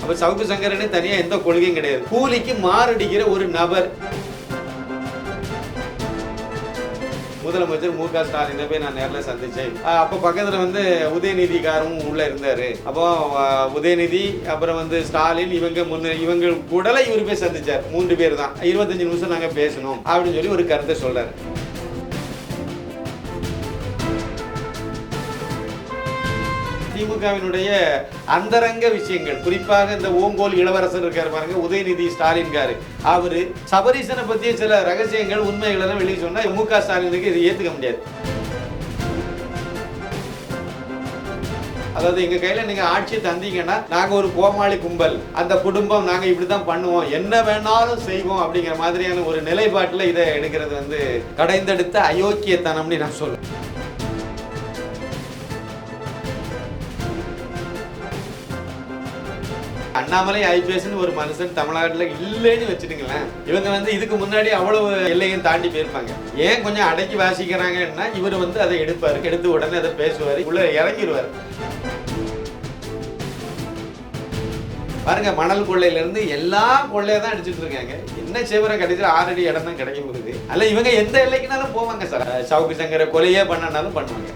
அப்ப சவுக்கு சங்கரனே தனியா எந்த கொள்கையும் கிடையாது. கூலிக்கு மாரடிக்கிற ஒரு நபர். முதலமைச்சர் மு க ஸ்டாலினை போய் நான் நேரில் சந்திச்சேன். அப்போ பக்கத்தில் வந்து உதயநிதிக்காரும் உள்ளே இருந்தார். அப்போ உதயநிதி அப்புறம் வந்து ஸ்டாலின் இவங்க முன்ன இவங்க கூடல இவர் போய் சந்திச்சார். மூன்று பேர் தான். இருபத்தஞ்சு நிமிஷம் நாங்கள் பேசணும் அப்படின்னு சொல்லி ஒரு கருத்தை சொல்கிறார் திமுகவினுடைய அந்தரங்க விஷயங்கள். குறிப்பாக இந்த ஓங்கோல் இளவரசர் இருக்கார் பாருங்க உதயநிதி ஸ்டாலின் காரு. அவர் சபரீசனை பற்றிய சில ரகசியங்கள் உண்மைகள் எல்லாம் வெளியே சொன்னால் மு க ஸ்டாலினுக்கு இது ஏற்றுக்க முடியாது. அதாவது எங்க கையில நீங்க ஆட்சி தந்தீங்கன்னா நாங்க ஒரு கோமாளி கும்பல். அந்த குடும்பம் நாங்க இப்படிதான் பண்ணுவோம். என்ன வேணாலும் செய்வோம் அப்படிங்கிற மாதிரியான ஒரு நிலைப்பாட்டில் இதை எடுக்கிறது வந்து கடைந்தெடுத்த அயோக்கியத்தனம்னு நான் சொல்லுவேன் அண்ணாமலை ஐபிஎஸ்னு ஒரு மனுஷன் தமிழ்நாட்டில் இல்லைன்னு வச்சுட்டுங்களேன். இவங்க வந்து இதுக்கு முன்னாடி அவ்வளவு எல்லையும் தாண்டி போயிருப்பாங்க. ஏன் கொஞ்சம் அடக்கி வாசிக்கிறாங்கன்னா இவர் வந்து அதை எடுப்பாரு. எடுத்து உடனே அதை பேசுவார். உள்ள இறங்கிடுவார் பாருங்க மணல் கொள்ளையில இருந்து எல்லா கொள்ளையை தான் அடிச்சுட்டு இருக்காங்க. என்ன சேவரம் கடைசியில் ஆறடி இடம் தான் கிடைக்க போகுது. அல்ல இவங்க எந்த எல்லைக்குனாலும் போவாங்க சார். சவுக்கு சங்கர கொலையே பண்ணனாலும் பண்ணுவாங்க.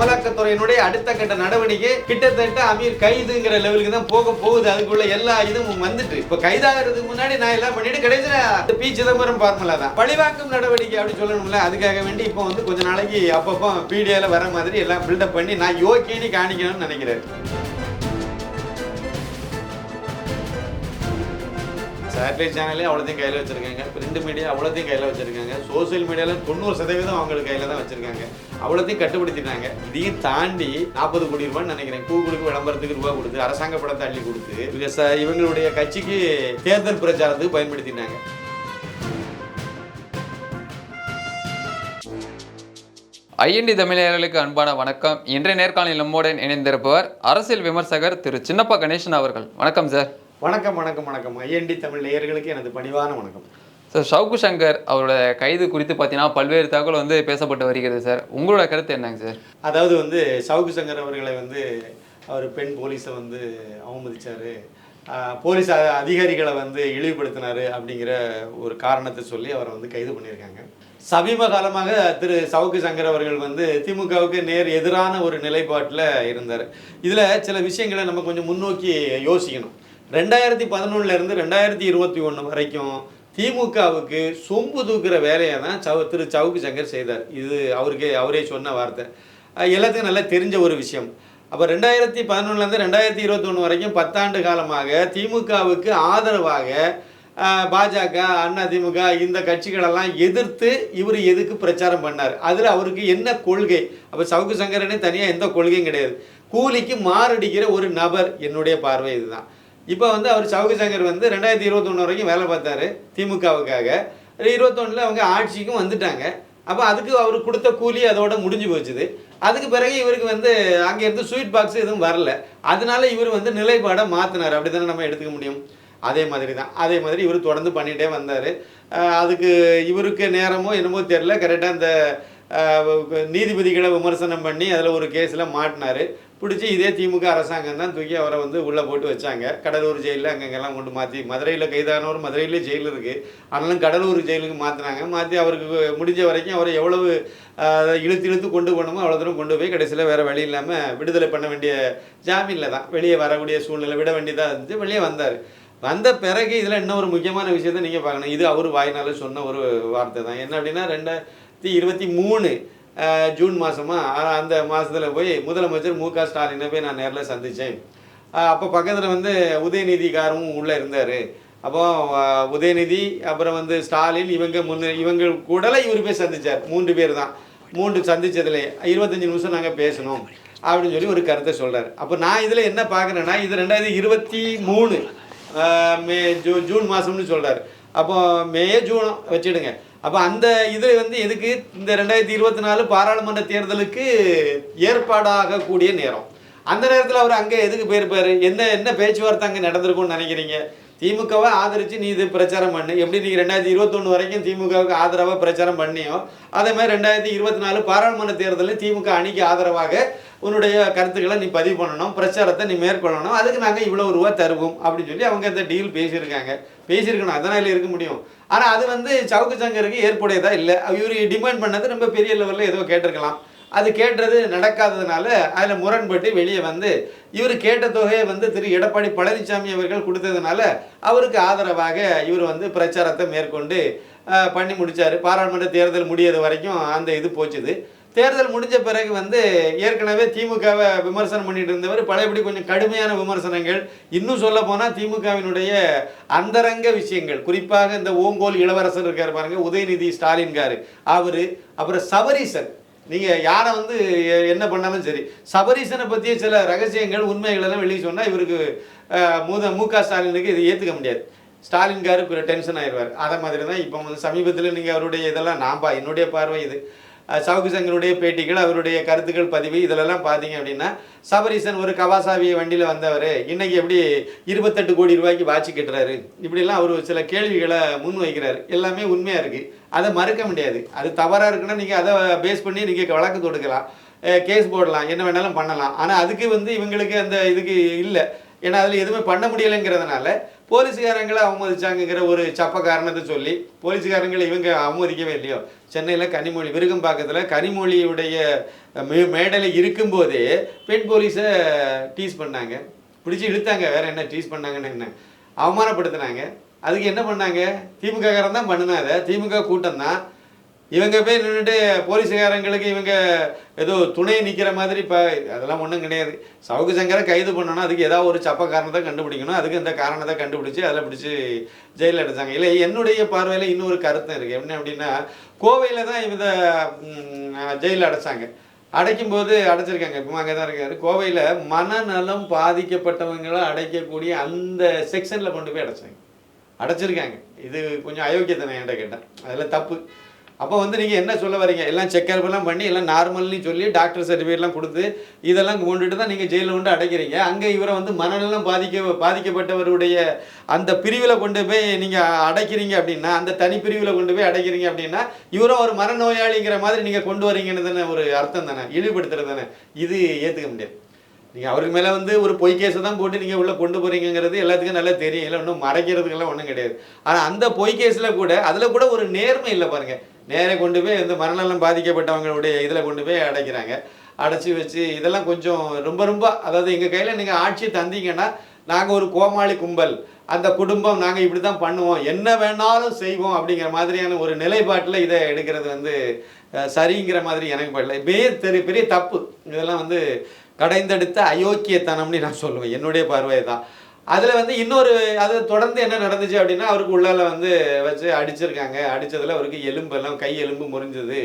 அமலாக்கத்துறையினுடைய அடுத்த கட்ட நடவடிக்கை கிட்டத்தட்ட அமீர் கைதுங்கிற லெவலுக்கு தான் போக போகுது. அதுக்குள்ள எல்லா இதுவும் வந்துட்டு. இப்ப கைதாகிறதுக்கு முன்னாடி நான் எல்லாம் பண்ணிட்டு கடைசியில பி. சிதம்பரம் பார்மலா தான். பழிவாக்கும் நடவடிக்கை அப்படின்னு சொல்லணும்ல அதுக்காக வேண்டி இப்போ வந்து கொஞ்ச நாளைக்கு அப்பப்போ பீடியால வர மாதிரி எல்லாம் பில்டப் பண்ணி நான் யோக்கியன்னு காணிக்கணும்னு நினைக்கிறேன். சேட்டலைட் சேனலே அவ்வளோத்தையும் கையில் வச்சுருக்காங்க. பிரிண்ட் மீடியா அவ்வளோத்தையும் கையில் வச்சுருக்காங்க. சோசியல் மீடியாவில் தொண்ணூறு சதவீதம் அவங்களுக்கு கையில் தான் வச்சுருக்காங்க. அவ்வளோத்தையும் கட்டுப்படுத்திட்டாங்க. இதையும் தாண்டி நாற்பது கோடி ரூபான்னு நினைக்கிறேன். கூகுளுக்கு விளம்பரத்துக்கு ரூபா கொடுத்து அரசாங்க படத்தை அள்ளி கொடுத்து இவங்க ச- uh, இவங்களுடைய கட்சிக்கு தேர்தல் பிரச்சாரத்துக்கு பயன்படுத்தினாங்க ஐஎன்டி தமிழர்களுக்கு அன்பான வணக்கம். இன்றைய நேர்காணலில் நம்முடன் இணைந்திருப்பவர் அரசியல் விமர்சகர் திரு சின்னப்பா கணேசன் அவர்கள். வணக்கம் சார் வணக்கம் வணக்கம் வணக்கம். ஐஎன்டி தமிழ் நேயர்களுக்கு எனது பணிவான வணக்கம். சார் ஷவுக்கு சங்கர் அவரோட கைது குறித்து பார்த்தீங்கன்னா பல்வேறு தகவல் வந்து பேசப்பட்டு வருகிறது சார். உங்களோட கருத்து என்னங்க சார்? அதாவது வந்து சவுக்கு சங்கர் அவர்களை வந்து அவர் பெண் போலீஸை வந்து அவமதிச்சாரு. ஆஹ் போலீஸ் அதிகாரிகளை வந்து இழிவுபடுத்தினாரு அப்படிங்கிற ஒரு காரணத்தை சொல்லி அவரை வந்து கைது பண்ணியிருக்காங்க. சமீப காலமாக திரு சவுக்கு சங்கர் அவர்கள் வந்து திமுகவுக்கு நேர் எதிரான ஒரு நிலைப்பாட்டில் இருந்தார். இதில் சில விஷயங்களை நம்ம கொஞ்சம் முன்னோக்கி யோசிக்கணும். ரெண்டாயிரத்தி பதினொன்னுலேருந்து ரெண்டாயிரத்தி இருபத்தி ஒன்று வரைக்கும் திமுகவுக்கு சொம்பு தூக்குற வேலையை தான் சவு திரு சவுக்கு சங்கர் செய்தார். இது அவருக்கு அவரே சொன்ன வார்த்தை. எல்லாத்துக்கும் நல்லா தெரிஞ்ச ஒரு விஷயம். அப்போ ரெண்டாயிரத்தி பதினொன்றுலேருந்து ரெண்டாயிரத்தி இருபத்தொன்று வரைக்கும் பத்தாண்டு காலமாக திமுகவுக்கு ஆதரவாக பாஜக அண்ணா திமுக இந்த கட்சிகளெல்லாம் எதிர்த்து இவர் எதுக்கு பிரச்சாரம் பண்ணார்? அதில் அவருக்கு என்ன கொள்கை? அப்போ சவுக்கு சங்கரனே தனியாக எந்த கொள்கையும் கிடையாது. கூலிக்கு மாரடிக்கிற ஒரு நபர் என்னுடைய பார்வை இதுதான். இப்போ வந்து அவர் சவுக்கு சங்கர் வந்து ரெண்டாயிரத்தி இருபத்தொன்று வரைக்கும் வேலை பார்த்தாரு திமுகவுக்காக. இருபத்தொன்னில் அவங்க ஆட்சிக்கும் வந்துட்டாங்க. அப்போ அதுக்கு அவர் கொடுத்த கூலி அதோட முடிஞ்சு போச்சுது. அதுக்கு பிறகு இவருக்கு வந்து அங்கேருந்து ஸ்வீட் பாக்ஸ் எதுவும் வரல. அதனால இவர் வந்து நிலைப்பாடை மாற்றினார் அப்படி தானே நம்ம எடுத்துக்க முடியும்? அதே மாதிரி தான் அதே மாதிரி இவர் தொடர்ந்து பண்ணிகிட்டே வந்தார். அதுக்கு இவருக்கு நேரமோ என்னமோ தெரில கரெக்டாக அந்த நீதிபதிகளை விமர்சனம் பண்ணி அதில் ஒரு கேஸில் மாட்டினார். பிடிச்சி இதே திமுக அரசாங்கம் தான் தூக்கி அவரை வந்து உள்ளே போட்டு வச்சாங்க. கடலூர் ஜெயிலில் அங்கங்கெல்லாம் கொண்டு மாற்றி மதுரையில் கைதானவர் மதுரையிலே ஜெயில் இருக்குது ஆனாலும் கடலூர் ஜெயிலுக்கு மாற்றினாங்க மாற்றி அவருக்கு முடிஞ்ச வரைக்கும் அவரை எவ்வளவு இழுத்து இழுத்து கொண்டு போகணுமோ அவ்வளோ தூரம் கொண்டு போய் கடைசியில் வேறு வழி இல்லாமல் விடுதலை பண்ண வேண்டிய ஜாமீனில் தான். வெளியே வரக்கூடிய சூழ்நிலை விட வேண்டியதாக இருந்துச்சு. வெளியே வந்தார். வந்த பிறகு இதில் இன்னும் ஒரு முக்கியமான விஷயத்தை நீங்கள் பார்க்கணும். இது அவர் வாயினால் சொன்ன ஒரு வார்த்தை தான். என்ன அப்படின்னா ரெண்டாயிரத்தி இருபத்தி மூணு ஜூன் மாதமாக அந்த மாதத்தில் போய் முதலமைச்சர் மு க ஸ்டாலினை போய் நான் நேரில் சந்தித்தேன் அப்போ பக்கத்தில் வந்து உதயநிதிக்காரும் உள்ளே இருந்தார். அப்போ உதயநிதி அப்புறம் வந்து ஸ்டாலின் இவங்க முன்ன இவங்க கூடல இவர் போய் சந்தித்தார் மூன்று பேர் தான். மூன்று சந்திச்சதுல இருபத்தஞ்சி நிமிஷம் நாங்கள் பேசணும் அப்படின்னு சொல்லி ஒரு கருத்தை சொல்கிறார் அப்போ நான் இதில் என்ன பார்க்குறேன்னா இது ரெண்டாயிரத்தி இருபத்தி மூணு மே ஜூ ஜூன் மாதம்னு சொல்கிறார் அப்போ மே ஜூன் வச்சிடுங்க. அப்போ அந்த இது வந்து எதுக்கு? இந்த ரெண்டாயிரத்தி இருபத்தி நாலு பாராளுமன்ற தேர்தலுக்கு ஏற்பாடாகக்கூடிய நேரம். அந்த நேரத்தில் அவர் அங்கே எதுக்கு போயிருப்பாரு? என்ன என்ன பேச்சுவார்த்தை அங்கே நடந்திருக்கும்னு நினைக்கிறீங்க? திமுகவை ஆதரித்து நீ இது பிரச்சாரம் பண்ணு. எப்படி நீங்கள் ரெண்டாயிரத்தி இருபத்தொன்று வரைக்கும் திமுகவுக்கு ஆதரவாக பிரச்சாரம் பண்ணியோ அதே மாதிரி ரெண்டாயிரத்தி இருபத்தி நாலு பாராளுமன்ற தேர்தலில் திமுக அணிக்கு ஆதரவாக உன்னுடைய கருத்துக்களை நீ பதிவு பண்ணணும் பிரச்சாரத்தை நீ மேற்கொள்ளணும். அதுக்கு நாங்கள் இவ்வளோ ரூபா தருவோம் அப்படின்னு சொல்லி அவங்க இந்த டீல் பேசியிருக்காங்க. பேசியிருக்கணும் அதனால் இருக்க முடியும். ஆனால் அது வந்து சவுக்கு சங்கருக்கு ஏற்புடையதாக இல்லை? இவர் டிமாண்ட் பண்ணது ரொம்ப பெரிய லெவலில் ஏதோ கேட்டிருக்கலாம். அது கேட்டது நடக்காததுனால அதில் முரண்பட்டு வெளியே வந்து இவர் கேட்ட தொகையை வந்து திரு எடப்பாடி பழனிசாமி அவர்கள் கொடுத்ததுனால அவருக்கு ஆதரவாக இவர் வந்து பிரச்சாரத்தை மேற்கொண்டு பண்ணி முடித்தார் பாராளுமன்ற தேர்தல் முடியது வரைக்கும் அந்த இது போச்சுது. தேர்தல் முடிஞ்ச பிறகு வந்து ஏற்கனவே திமுகவை விமர்சனம் பண்ணிட்டு இருந்தவர் பழையபடி கொஞ்சம் கடுமையான விமர்சனங்கள். இன்னும் சொல்ல போனால் திமுகவினுடைய அந்தரங்க விஷயங்கள் குறிப்பாக இந்த ஓங்கோல் இளவரசர் இருக்கார் பாருங்க உதயநிதி ஸ்டாலின்காரு அவர் அப்புறம் சபரீசன். நீங்கள் யாரை வந்து என்ன பண்ணாலும் சரி சபரீசனை பற்றிய சில ரகசியங்கள் உண்மைகள் எல்லாம் வெளியே சொன்னால் இவருக்கு மூத மு க ஸ்டாலினுக்கு இது ஏற்றுக்க முடியாது. ஸ்டாலின்காரு டென்ஷன் ஆயிடுவார் அதை மாதிரி தான் இப்போ வந்து சமீபத்தில் நீங்கள் அவருடைய இதெல்லாம் நான் பா என்னுடைய பார்வை இது. அஹ், பேட்டிகள் அவருடைய கருத்துக்கள் பதிவு இதிலெல்லாம் பார்த்தீங்க அப்படின்னா சபரீசன் ஒரு கவாசாவிய வண்டியில் வந்தவர் இன்னைக்கு எப்படி இருபத்தெட்டு கோடி ரூபாய்க்கு வாட்சி கட்டுறாரு? இப்படிலாம் அவர் சில கேள்விகளை முன்வைக்கிறார். எல்லாமே உண்மையாக இருக்குது அதை மறுக்க முடியாது. அது தவறாக இருக்குன்னா நீங்கள் அதை பேஸ் பண்ணி நீங்கள் வழக்கு தொடுக்கலாம். கேஸ் போடலாம். என்ன வேணாலும் பண்ணலாம். ஆனால் அதுக்கு வந்து இவங்களுக்கு அந்த இதுக்கு இல்லை. ஏன்னா அதில் எதுவுமே பண்ண முடியலைங்கிறதுனால போலீஸ்காரங்களை அவமதிச்சாங்கங்கிற ஒரு சப்ப காரணத்தை சொல்லி போலீஸ்காரங்களை இவங்க அவமதிக்கவே இல்லையோ? சென்னையில் கனிமொழி விருகம்பாக்கத்தில் கனிமொழியுடைய மே மேடையில் இருக்கும்போதே பெண் போலீஸை டீஸ் பண்ணாங்க. பிடிச்சி இழுத்தாங்க. வேற என்ன டீஸ் பண்ணாங்கன்னு என்ன? அவமானப்படுத்தினாங்க. அதுக்கு என்ன பண்ணாங்க? திமுக காரன் தான் பண்ணுனா அதை. திமுக கூட்டம் தான். இவங்க போய் நின்றுட்டு போலீஸ்காரங்களுக்கு இவங்க ஏதோ துணை நிற்கிற மாதிரி இப்போ அதெல்லாம் ஒன்றும் கிடையாது. சவுக்கு சங்கரை கைது பண்ணோன்னா அதுக்கு ஏதாவது ஒரு சப்ப காரணத்தை கண்டுபிடிக்கணும். அதுக்கு இந்த காரணத்தை கண்டுபிடிச்சி அதில் பிடிச்சி ஜெயிலில் அடைச்சாங்க இல்லை என்னுடைய பார்வையில் இன்னொரு கருத்தம் இருக்குது என்ன அப்படின்னா கோவையில் தான் இந்த ஜெயிலில் அடைச்சாங்க. அடைக்கும்போது அடைச்சிருக்காங்க. இப்போ அங்கே தான் இருக்காரு. கோவையில் மனநலம் பாதிக்கப்பட்டவங்களை அடைக்கக்கூடிய அந்த செக்ஷனில் கொண்டு போய் அடைச்சாங்க. அடைச்சிருக்காங்க. இது கொஞ்சம் அயோக்கியத்தனை என்கிட்ட கேட்டேன். அதில் தப்பு. அப்போ வந்து நீங்கள் என்ன சொல்ல வரீங்க? எல்லாம் செக்கப்லாம் பண்ணி எல்லாம் நார்மல்னு சொல்லி டாக்டர் சர்டிஃபிகேட்லாம் கொடுத்து இதெல்லாம் கொண்டுட்டு தான் நீங்கள் ஜெயிலில் கொண்டு அடைக்கிறீங்க. அங்கே இவரை வந்து மனநலம் பாதிக்க பாதிக்கப்பட்டவருடைய அந்த பிரிவில் கொண்டு போய் நீங்கள் அடைக்கிறீங்க அப்படின்னா அந்த தனி பிரிவில் கொண்டு போய் அடைக்கிறீங்க அப்படின்னா இவரும் ஒரு மனநோயாளிங்கிற மாதிரி நீங்கள் கொண்டு வரீங்கன்னு தானே ஒரு அர்த்தம் தானே? இழிவுபடுத்துறது தானே? இது ஏற்றுக்க முடியாது. நீங்கள் அவருக்கு மேலே வந்து ஒரு பொய் கேஸை தான் போட்டு நீங்கள் உள்ளே கொண்டு போகிறீங்கிறது எல்லாத்துக்கும் நல்லா தெரியும். இல்லை ஒன்றும் மறைக்கிறதுக்கெல்லாம் ஒன்றும் கிடையாது. ஆனால் அந்த பொய் கேஸில் கூட அதில் கூட ஒரு நேர்மை இல்லை பாருங்கள் நேரே கொண்டு போய் வந்து மனநலம் பாதிக்கப்பட்டவங்களுடைய இதில் கொண்டு போய் அடைக்கிறாங்க. அடைச்சி வச்சு இதெல்லாம் கொஞ்சம் ரொம்ப ரொம்ப அதாவது எங்கள் கையில் நீங்கள் ஆட்சி தந்தீங்கன்னா நாங்கள் ஒரு கோமாளி கும்பல். அந்த குடும்பம் நாங்கள் இப்படி தான் பண்ணுவோம். என்ன வேணாலும் செய்வோம் அப்படிங்கிற மாதிரியான ஒரு நிலைப்பாட்டில் இதை எடுக்கிறது வந்து சரிங்கிற மாதிரி எனக்கு படல. பெரிய பெரிய தப்பு. இதெல்லாம் வந்து கடைந்தெடுத்த அயோக்கியத்தனம்னு நான் சொல்லுவேன். என்னுடைய பார்வை தான் அதில் வந்து இன்னொரு அது தொடர்ந்து என்ன நடந்துச்சு அப்படின்னா அவருக்கு உள்ளால வந்து வச்சு அடிச்சிருக்காங்க. அடித்ததில் அவருக்கு எலும்பெல்லாம் கை எலும்பு முறிஞ்சது.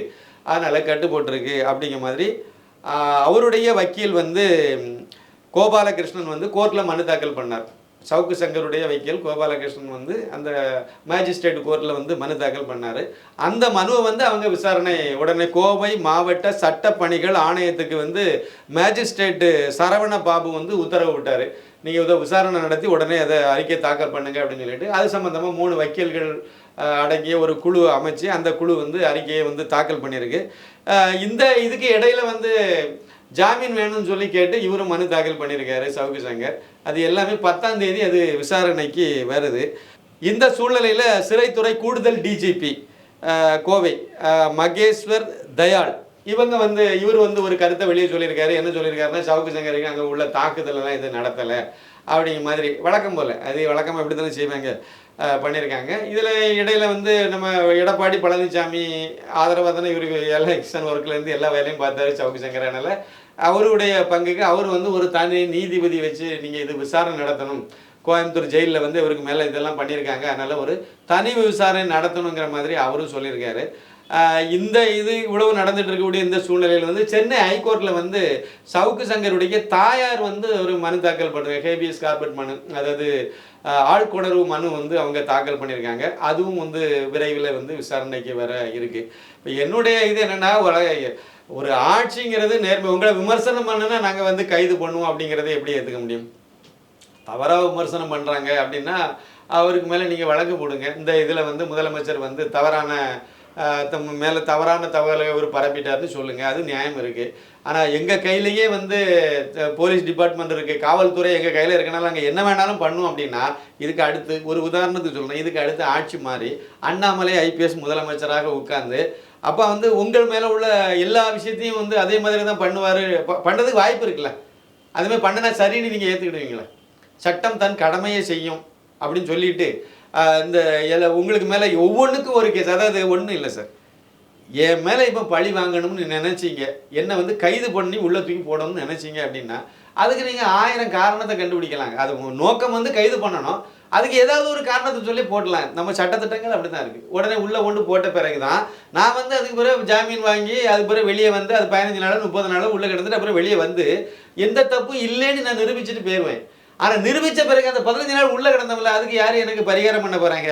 அதனால் கட்டு போட்டிருக்கு அப்படிங்கிற மாதிரி அவருடைய வக்கீல் வந்து கோபாலகிருஷ்ணன் வந்து கோர்ட்டில் மனு தாக்கல் பண்ணார். சவுக்கு சங்கருடைய வக்கீல் கோபாலகிருஷ்ணன் வந்து அந்த மேஜிஸ்ட்ரேட் கோர்ட்டில் வந்து மனு தாக்கல் பண்ணார். அந்த மனுவை வந்து அவங்க விசாரணை உடனே கோவை மாவட்ட சட்ட பணிகள் ஆணையத்துக்கு வந்து மேஜிஸ்ட்ரேட்டு சரவண பாபு வந்து உத்தரவு விட்டார். நீங்கள் இதை விசாரணை நடத்தி உடனே அதை அறிக்கை தாக்கல் பண்ணுங்க அப்படின்னு சொல்லிட்டு அது சம்மந்தமாக மூணு வக்கீல்கள் அடங்கிய ஒரு குழு அமைச்சு அந்த குழு வந்து அறிக்கையை வந்து தாக்கல் பண்ணியிருக்கு. இந்த இதுக்கு இடையில வந்து ஜாமீன் வேணும்னு சொல்லி கேட்டு இவரும் மனு தாக்கல் பண்ணியிருக்காரு சவுக்கு சங்கர். அது எல்லாமே பத்தாம் தேதி அது விசாரணைக்கு வருது. இந்த சூழ்நிலையில் சிறைத்துறை கூடுதல் டிஜிபி கோவை மகேஸ்வர் தயாள் இவங்க வந்து இவர் வந்து ஒரு கருத்தை வெளியே சொல்லியிருக்காரு. என்ன சொல்லியிருக்காருன்னா சவுக்கு சங்கருக்கு அங்கே உள்ள தாக்குதலெல்லாம் இது நடத்தலை. அப்படிங்கிற மாதிரி. வழக்கம் போல். அது வழக்கமாக இப்படி தானே செய்வாங்க பண்ணியிருக்காங்க. இதில் இடையில வந்து நம்ம எடப்பாடி பழனிசாமி ஆதரவாக தானே இவருக்கு எலெக்ஷன் ஒர்க்லேருந்து எல்லா வேலையும் பார்த்தாரு சவுக்கு சங்கரானால அவருடைய பங்குக்கு அவர் வந்து ஒரு தனி நீதிபதி வச்சு நீங்கள் இது விசாரணை நடத்தணும். கோயம்புத்தூர் ஜெயிலில் வந்து இவருக்கு மேலே இதெல்லாம் பண்ணியிருக்காங்க. அதனால் ஒரு தனி விசாரணை நடத்தணுங்கிற மாதிரி அவரும் சொல்லியிருக்காரு. இந்த இது இவ்வளவு நடந்துட்டு இருக்கக்கூடிய இந்த சூழ்நிலையில் வந்து சென்னை ஹைகோர்ட்டில் வந்து சவுக்கு சங்கருடைய தாயார் வந்து ஒரு மனு தாக்கல் பண்ணுறாங்க ஹேபிஎஸ் கார்பெட் மனு அதாவது ஆழ்கொணர்வு ஆள்கொணர்வு மனு வந்து அவங்க தாக்கல் பண்ணியிருக்காங்க. அதுவும் வந்து விரைவில் வந்து விசாரணைக்கு வர இருக்கு. இப்போ என்னுடைய இது என்னன்னா ஒரு- ஒரு ஆட்சிங்கிறது நேர்மை உங்களை விமர்சனம் பண்ணுனா நாங்கள் வந்து கைது பண்ணுவோம் அப்படிங்கிறத எப்படி ஏற்றுக்க முடியும்? தவறாக விமர்சனம் பண்ணுறாங்க அப்படின்னா அவருக்கு மேலே நீங்கள் வழக்கு போடுங்க. இந்த இதில் வந்து முதலமைச்சர் வந்து தவறான தம் மேலே தவறான தகவலை அவர் பரப்பிட்டார்னு சொல்லுங்கள் அது நியாயம் இருக்குது ஆனால் எங்கள் கையிலேயே வந்து போலீஸ் டிபார்ட்மெண்ட் இருக்குது காவல்துறை எங்கள் கையில் இருக்கனால நாங்கள் என்ன வேணாலும் பண்ணுவோம் அப்படின்னா இதுக்கு அடுத்து ஒரு உதாரணத்துக்கு சொல்லணும் இதுக்கு அடுத்து ஆட்சி மாறி அண்ணாமலை ஐபிஎஸ் முதலமைச்சராக உட்கார்ந்து அப்போ வந்து உங்கள் மேலே உள்ள எல்லா விஷயத்தையும் வந்து அதே மாதிரி தான் பண்ணுவார் பண்ணுறதுக்கு வாய்ப்பு இருக்குல்ல. அதுமாதிரி பண்ணினா சரின்னு நீங்கள் ஏற்றுக்கிடுவீங்களே சட்டம் தன் கடமையை செய்யும் அப்படின்னு சொல்லிட்டு இந்த எல்லா உங்களுக்கு மேலே ஒவ்வொன்றுக்கும் ஒரு கேஸ் அதாவது ஒன்றும் இல்லை சார் என் மேலே இப்போ பழி வாங்கணும்னு நினச்சிங்க. என்னை வந்து கைது பண்ணி உள்ளே தூக்கி போடணும்னு நினச்சிங்க அப்படின்னா அதுக்கு நீங்கள் ஆயிரம் காரணத்தை கண்டுபிடிக்கலாங்க. அது நோக்கம் வந்து கைது பண்ணணும். அதுக்கு ஏதாவது ஒரு காரணத்தை சொல்லி போடலாம். நம்ம சட்டத்திட்டங்கள் அப்படி தான் இருக்குது உடனே உள்ளே கொண்டு போட்ட பிறகு தான் நான் வந்து அதுக்கு பிறகு ஜாமீன் வாங்கி அதுக்கு பிறகு வெளியே வந்து அது பதினஞ்சு நாள் முப்பது நாள் உள்ளே கிடந்துட்டு அப்புறம் வெளியே வந்து எந்த தப்பும் இல்லைன்னு நான் நிரூபிச்சுட்டு போயிடுவேன் ஆனால் நிரூபித்த பிறகு அந்த பதினஞ்சு நாள் உள்ளே கிடந்தவங்கள அதுக்கு யார் எனக்கு பரிகாரம் பண்ண போகிறாங்க